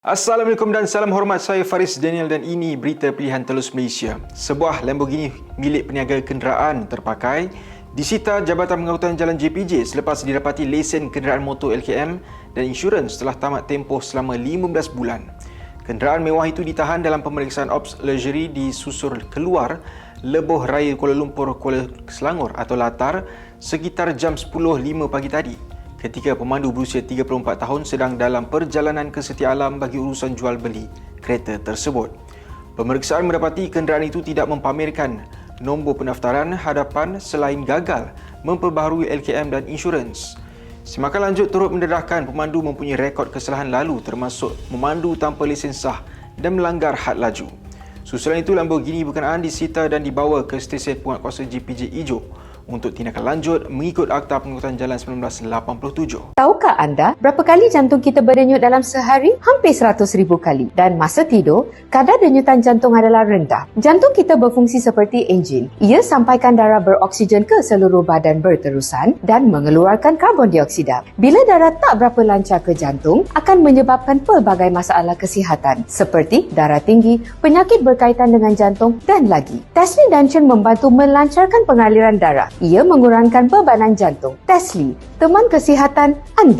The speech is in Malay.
Assalamualaikum dan salam hormat saya Faris Daniel dan ini berita pilihan telus Malaysia. Sebuah Lamborghini milik peniaga kenderaan terpakai disita Jabatan Pengangkutan Jalan JPJ selepas didapati lesen kenderaan motor LKM dan insurans telah tamat tempoh selama 15 bulan. Kenderaan mewah itu ditahan dalam pemeriksaan Ops Luxury di Susur Keluar, Leboh Raya Kuala Lumpur, Kuala Selangor atau Latar sekitar jam 10.05 pagi tadi ketika pemandu berusia 34 tahun sedang dalam perjalanan ke setia alam bagi urusan jual beli kereta tersebut. Pemeriksaan mendapati kenderaan itu tidak mempamerkan nombor pendaftaran hadapan selain gagal memperbaharui LKM dan insurans. Semakan lanjut turut mendedahkan pemandu mempunyai rekod kesalahan lalu termasuk memandu tanpa lesen sah dan melanggar had laju. Susulan itu Lamborghini berkenaan disita dan dibawa ke stesen penguatkuasa GPJ Ijo untuk tindakan lanjut mengikut Akta Pengangkutan Jalan 1987. Tahukah anda berapa kali jantung kita berdenyut dalam sehari? Hampir 100 ribu kali. Dan masa tidur, kadar denyutan jantung adalah rendah. Jantung kita berfungsi seperti enjin. Ia sampaikan darah beroksigen ke seluruh badan berterusan dan mengeluarkan karbon dioksida. Bila darah tak berapa lancar ke jantung, akan menyebabkan pelbagai masalah kesihatan seperti darah tinggi, penyakit berkaitan dengan jantung dan lagi. Tesla Dungeon membantu melancarkan pengaliran darah ia mengurangkan bebanan jantung. Tesli, teman kesihatan anda.